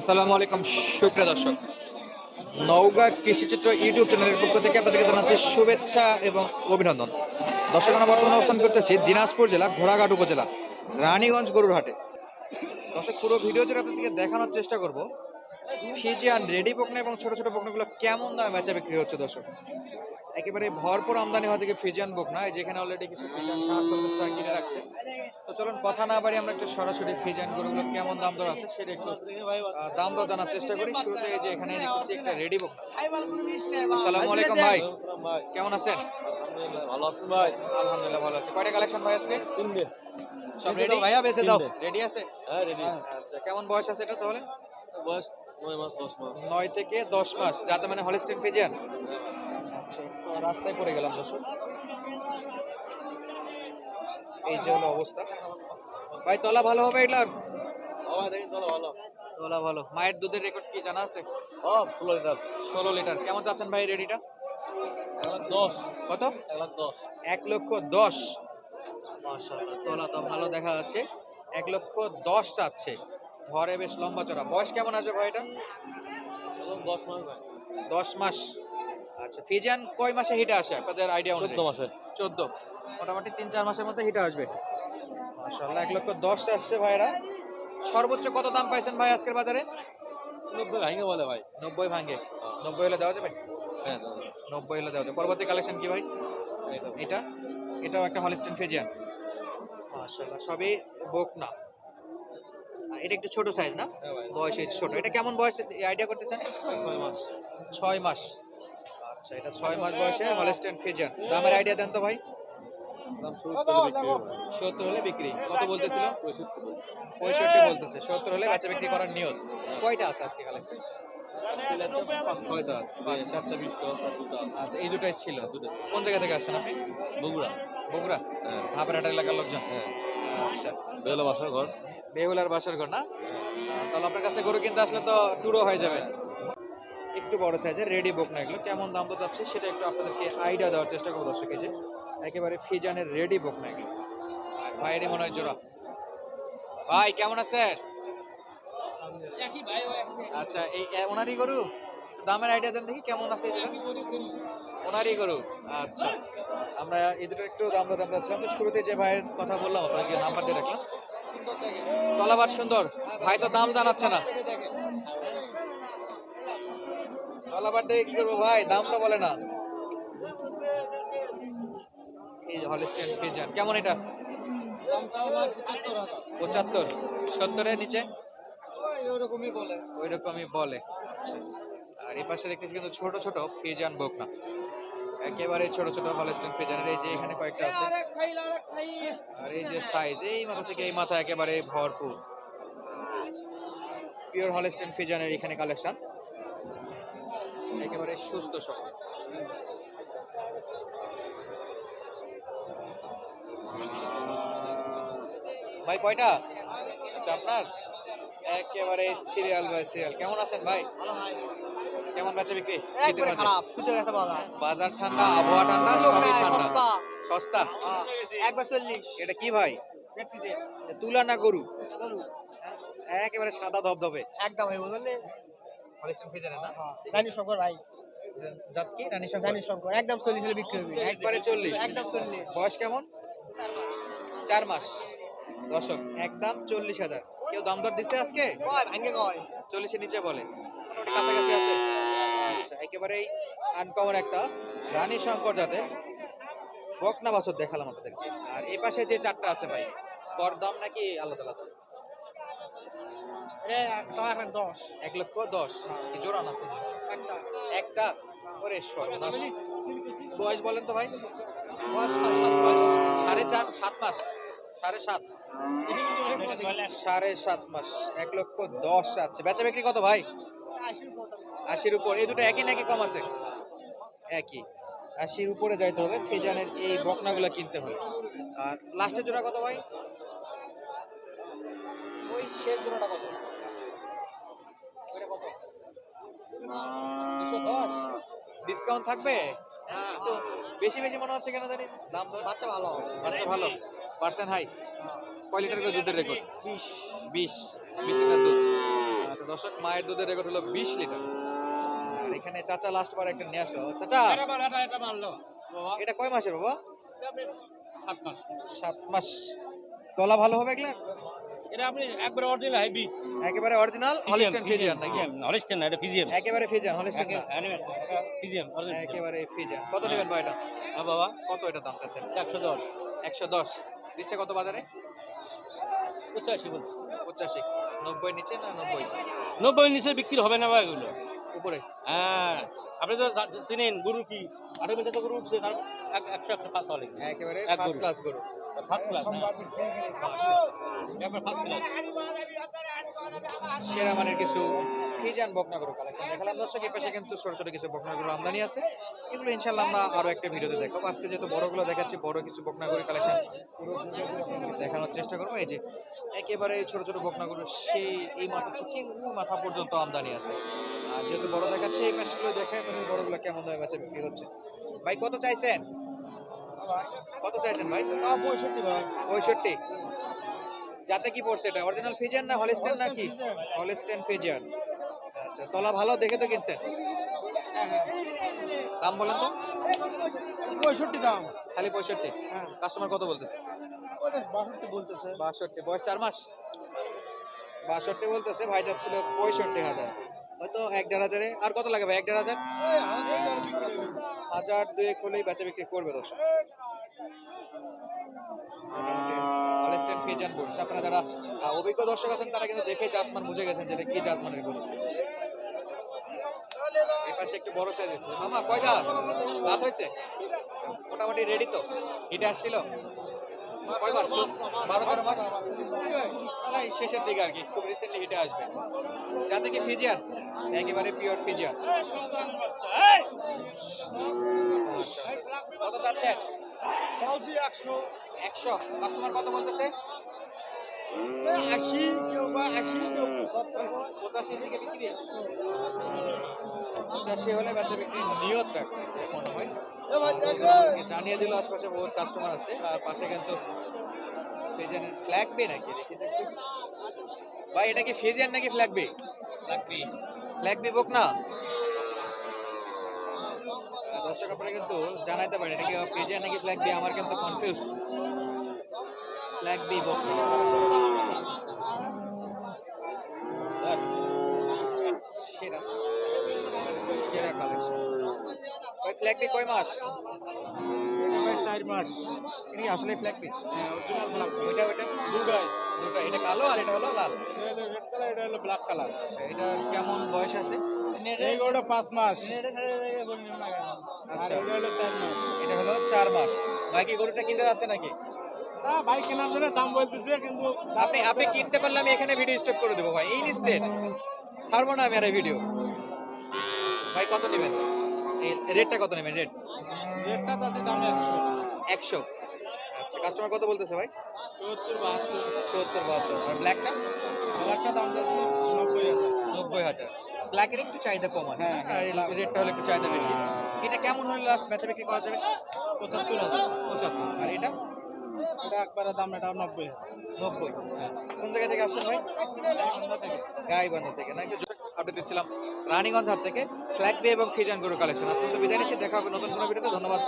আসসালামু আলাইকুম, সুপ্রিয় দর্শক। নওগাঁ কৃষিচিত্র ইউটিউব চ্যানেলের পক্ষ থেকে আপনাদেরকে জানাচ্ছি শুভেচ্ছা এবং অভিনন্দন। দর্শক, আমরা বর্তমানে অবস্থান করতেছি দিনাজপুর জেলা, ঘোড়াঘাট উপজেলা, রানীগঞ্জ গরুরহাটে। দর্শক, পুরো ভিডিও জুড়ে আপনাদেরকে দেখানোর চেষ্টা করব। ফিজিয়ান রেডি পোকনা এবং ছোট ছোট পোকনাগুলো কেমন দামে বেচা বিক্রি হচ্ছে, দর্শক? একেবারে ভরপুর আমদানি হওয়া থেকে ফিজিয়ান বকনা এই যেখানে অলরেডি কিছু ফিজিয়ান সাত টাকা কিনে রাখছে। তো চলুন কথা না বাড়ি আমরা একটু সরাসরি ফিজিয়ান গরুগুলো কেমন দাম দর আছে সেটা একটু দাম দর জানার চেষ্টা করি। শুরুতে এই যে এখানে দেখতেছি একটা রেডি বকনা আসসালামু আলাইকুম ভাই। কেমন আছেন? আলহামদুলিল্লাহ ভালো আছেন ভাই? আলহামদুলিল্লাহ ভালো আছে। কয়টা কালেকশন ভাই আজকে? তিনটে। সব রেডি ভাইয়া, বেচে দাও। রেডি আছে? হ্যাঁ রেডি আচ্ছা কেমন বয়স আছে এটা তাহলে? বয়স নয় মাস দশ মাস। নয় থেকে দশ মাস। যাতে মানে হলিস্টিন ফিজিয়ান? তো রাস্তায় পড়ে গেলাম দর্শক। এই যে হলো অবস্থা। ভাই, তলা ভালো হবে ভালো তলা ভালো। মায়ের দুধের রেকর্ড কি জানা আছে? ষোলো লিটার ষোলো লিটার কেমন চাচ্ছেন ভাই রেডিটা দশ কত? এক লক্ষ দশ। মাশাআল্লাহ, তলা তো ভালো দেখা যাচ্ছে। এক লক্ষ দশ চাচ্ছে। ধরে বেশ লম্বা চড়া। বয়স কেমন আসবে ভাই এটা? দশ মাস দশ মাস। আচ্ছা ফিজিয়ান কয় মাসে হিটে আসে? আপনাদের আইডিয়া চোদ্দ মাসে। চোদ্দ। মোটামুটি তিন চার মাসের মধ্যে হিটে আসবে। মাশাআল্লাহ এক লক্ষ দশ আসছে ভাইরা। সর্বোচ্চ কত দাম পাইছেন ভাই আজকের বাজারে? নব্বই ভাঙে বলে ভাই। নব্বই ভাঙ্গে নব্বই হলে দেওয়া যাবে? হ্যাঁ নব্বই হলে দেওয়া যাবে। পরবর্তী কালেকশন কি ভাই? এটা? এটাও একটা হলিস্টিন ফিজিয়ান মাশাআল্লাহ সবই বকনা আর এটা একটু ছোট সাইজ না? হ্যাঁ বয়স ছোট। এটা কেমন বয়স? আইডিয়া করতেছেন? ছয় মাস। ছয় মাস। আচ্ছা এটা ছয় মাস বয়সে হলিস্টিন ফিজিয়ান দামের আইডিয়া দেন তো ভাই। শুরু করে বিক্রি সত্তর হলে বিক্রি। কত বলতেছিল? পঁয়ষট্টি বলতেছে। সত্তর হলে বাচ্চা বিক্রি করার নিয়ত। কয়টা আছে আজকে কালেকশন হয়। আচ্ছা এই দুটাই ছিল। কোন জায়গা থেকে আসছেন আপনি? বগুড়া। বগুড়া? হ্যাঁ। এলাকার লোকজন? হ্যাঁ। আচ্ছা। বেলা বাসার ঘর। বেহুলার বাসার ঘর না? তাহলে আপনার কাছে গরু কিনতে আসলে তো টুরও হয়ে যাবে। একটু বড় সাইজের রেডি বুক না এগুলো। কেমন দাম তো চাচ্ছে সেটা একটু আপনাদেরকে আইডিয়া দেওয়ার চেষ্টা করব দর্শক যে একেবারে ফিজানের রেডি বুক না এগুলো। আর বাইরে মনে হয় জোড়া। ভাই কেমন আছেন? আচ্ছা এই ওনারই গরু? দামের আইডিয়া দেন দেখি কেমন আছে এই দুটো? ওনারই গরু? আচ্ছা আমরা এই দুটো একটু দাম জানতে চাচ্ছিলাম। তো শুরুতে যে ভাইয়ের কথা বললাম আপনাকে নাম্বার দিয়ে রাখলাম তলাবার সুন্দর ভাই তো দাম জানাচ্ছে না। তলাবার দেখে কি করব ভাই? দাম তো বলে না। এই যে হলিস্টিয়ান ফিজান কেমন এটা? পঁচাত্তর। সত্তরের নিচে? ওরকমই বলে। আচ্ছা। আর এই পাশে দেখতেছি কিন্তু ছোট ছোট ফিজান বোক না একেবারে ছোট ছোট হলিস্টিয়ান ফিজানের। এই যে এখানে কয়েকটা আছে। আর এই যে সাইজ এই মাথা থেকে এই মাথা একেবারে ভরপুর। পিওর হলিস্টিয়ান ফিজানের এখানে কালেকশন একেবারে সুস্থ সব ভাই কয়টা? আচ্ছা আপনার? একেবারে সিরিয়াল বাই সিরিয়াল কেমন আছেন ভাই? কেমন বেচা বিক্রি? একবারে খারাপ শুতে গেছে বাজার। বাজার ঠান্ডা আবহাওয়া ঠান্ডা সবই ঠান্ডা। সস্তা। সস্তা? হ্যাঁ, একবার চল্লিশ। এটা কি ভাই। তুলা না গরু। একেবারে সাদা ধবধবে। একদম হয়ে বুঝলেন? হলিস্টিন না? রানী শঙ্কর ভাই। জাত কি? রানী শঙ্কর রানী শঙ্কর একদম চল্লিশ হলে বিক্রি হবে। একবারে চল্লিশ? একদম চল্লিশ। বয়স কেমন? মাস। মাস। দর্শক একদম চল্লিশ হাজার। কেউ দাম দর দিছে আজকে? কয়? কয়? চল্লিশের নিচে বলে। মোটামুটি কাছাকাছি আছে। আচ্ছা একেবারেই আনকমন একটা রানী শঙ্কর জাতের বকনা বাছর দেখালাম আপনাদেরকে। আর এই পাশে যে চারটা আছে ভাই কর দাম নাকি আলাদা আলাদা? দশ। এক লক্ষ দশ। কি জোরান আছে। একটা। একটা। ওরে সর্বনাশ বয়স বলেন তো ভাই। বয়স সাড়ে সাত মাস সাড়ে চার সাত মাস। সাড়ে সাত। সাড়ে সাত মাস। এক লক্ষ দশ আছে। বেচা বিক্রি কত ভাই? আশির উপর আশির উপর। এই দুটো একই নাকি কম আছে? একই। আশির উপরে যাইতে হবে। ফেজানের এই বকনাগুলো কিনতে হবে। আর লাস্টের জোড়া কত ভাই? ওই শেষ জোড়াটা কত ওইটা কত দুশো দশ। ডিসকাউন্ট থাকবে? তো বেশি বেশি মনে হচ্ছে কেন জানি? দাম দর বাচ্চা ভালো। বাচ্চা ভালো। পার্সেন্ট হাই কয় লিটার করে দুধের রেকর্ড বিশ। বিশ। বিশ লিটার দুধ। আচ্ছা দর্শক মায়ের দুধের রেকর্ড হলো বিশ লিটার। আর এখানে চাচা লাস্ট বার একটা নিয়ে আসলো। চাচা! এটা মারলো। এটা কয় মাসের বাবা? সাত মাস। সাত মাস। তলা ভালো হবে এগুলা এটা আপনি একবারে অরিজিনাল হাইব্রিড একেবারে অরিজিনাল হলিস্টেন ফিজিয়ান নাকি? হলিস্টেন না, এটা ফিজিয়াম একেবারে ফিজিয়ান হলিস্টেন না। original। একেবারে ফিজিয়ান কত নেবেন ভাই এটা হ্যাঁ বাবা, কত এটা দাম চাচ্ছেন? একশো দশ, একশো দশ। দিচ্ছে কত বাজারে? পঁচাশি বলতেছে। পঁচাশি। নব্বই নিচে না নব্বই? নব্বই নিচে বিক্রি হবে না ভাই এগুলো। উপরে। হ্যাঁ। আপনি তো চিনেন গরু কি? আঠারো মিটার তো গরু উঠছে তার এক- একশো একশো পাঁচ হলে। একেবারে এক ফার্স্ট ক্লাস গরু। ফার্স্ট ক্লাস একবার ফার্স্ট ক্লাস সেরা মানের কিছু ফিজান বকনা গরু কালেকশন দেখালাম। দর্শক এই পাশে কিন্তু ছোট ছোট কিছু বকনা গরু আমদানি আছে। এগুলো ইনশাল্লাহ আমরা আরও একটা ভিডিওতে দেখাবো। আজকে যেহেতু বড়গুলো দেখাচ্ছি বড় কিছু বকনা গরু কালেকশন দেখানোর চেষ্টা করব। এই যে একেবারে ছোট ছোট বকনা গরু সেই এই মাথা থেকে মাথা পর্যন্ত আমদানি আছে। যেহেতু বড় দেখাচ্ছে এই পাশগুলো দেখে আপনাদের বড়গুলো কেমন দামে বেচা বিক্রি হচ্ছে। ভাই কত চাইছেন? কত চাইছেন ভাই? পঁয়ষট্টি ভাই। পঁয়ষট্টি। যাতে কি পড়ছে এটা? অরিজিনাল ফিজিয়ান না হলিস্টেন নাকি? হলিস্টেন ফিজিয়ান আচ্ছা তলা ভালো দেখে তো কিনছেন? দাম বলেন তো। পঁয়ষট্টি দাম। খালি পঁয়ষট্টি? হ্যাঁ। কাস্টমার কত বলতেছে? বাষট্টি বলতেছে। বাষট্টি। বয়স চার মাস? বাষট্টি বলতেছে ভাই যাচ্ছিল পঁয়ষট্টি হাজার। হয়তো এক দেড় হাজারে। আর কত লাগে ভাই এক দেড় হাজার? হাজার দুয়েক হলেই বেচা বিক্রি করবে দর্শক। বলছে আপনারা যারা অভিজ্ঞ দর্শক আছেন, তারা কিন্তু বুঝে গেছেন কি একটু বড় মামা হয়েছে? মোটামুটি রেডি তো? হিটে আসছিল? কয় মাস? বারো তেরো মাস? এই শেষের দিকে আর কি খুব রিসেন্টলি হিটে আসবে। যাতে কি ফিজিয়ান একেবারে পিওর ফিজিয়ান। কত একশো। একশো। কাস্টমার কত বলতেছে? আশি কেউ বা আশি কেউ পঁচাত্তর পঁচাশি থেকে বিক্রি। পঁচাশি হলে বেচা বিক্রি নিয়ত রাখতেছে মনে হয়। এ ভাই আমাকে জানিয়ে দিল আশপাশে বহুত কাস্টমার আছে আর পাশে কিন্তু ফিজিয়ানের ফ্ল্যাগ বে নাকি? দেখি ভাই এটা কি ফিজিয়ান নাকি ফ্ল্যাগ বে ফ্ল্যাগ বি বুক না। দর্শক আপনারা কিন্তু জানাইতে পারেন এটা কি ফিজিয়ান নাকি ফ্ল্যাগ বি আমার কিন্তু কনফিউজ ফ্ল্যাগ বি বুক সেরা। সেরা কালেকশন ওই ফ্ল্যাগ বি কয় মাস? চার মাস। এটা আসলে ফ্ল্যাগ হ্যাঁ ওইটা ওইটা দুটাই দুটো এটা কালো আর এটা হলো লাল এটা হলো রেড কালার এটা হলো ব্ল্যাক কালার আচ্ছা এটা কেমন বয়স আছে? এই গরুটা পাঁচ মাস। আচ্ছা। এটা হলো চার মাস। এটা হলো চার মাস। ভাই গরুটা কিনতে যাচ্ছে নাকি? না বাইক কেনার জন্য দাম বলতেছে কিন্তু আপনি আপনি কিনতে পারলে আমি এখানে ভিডিও স্টপ করে দেবো ভাই। ইনস্টেন্ট ছাড়বো না আমি আর ভিডিও ভাই কত নেবেন? রেটটা কত নেবেন? রেট রেটটা চাষি দাম একশো। একশো। আচ্ছা কাস্টমার কত বলতেছে ভাই? সত্তর বাহাত্তর। সত্তর বাহাত্তর। আর ব্ল্যাকটা ব্ল্যাকটা দাম যাচ্ছে নব্বই হাজার। নব্বই হাজার। ব্ল্যাকের একটু চাহিদা কম আছে হ্যাঁ, আর black। রেটটা হলে একটু চাহিদা বেশি। এটা কেমন হলে লাস্ট বেচা বিক্রি করা যাবে? পঁচাত্তর হাজার। পঁচাত্তর। আর এটা? এটা একবারে দাম এটা নব্বই নব্বই। কোন জায়গা থেকে আসছেন ভাই? গাইবান্ধা থেকে। না? একটু আপডেট দিচ্ছিলাম। রানীগঞ্জ হাট থেকে ফ্ল্যাগ বে এবং ফিজান গরু কালেকশন আজকে তো বিদায় নিচ্ছি দেখা হবে নতুন কোনো ভিডিওতে। ধন্যবাদ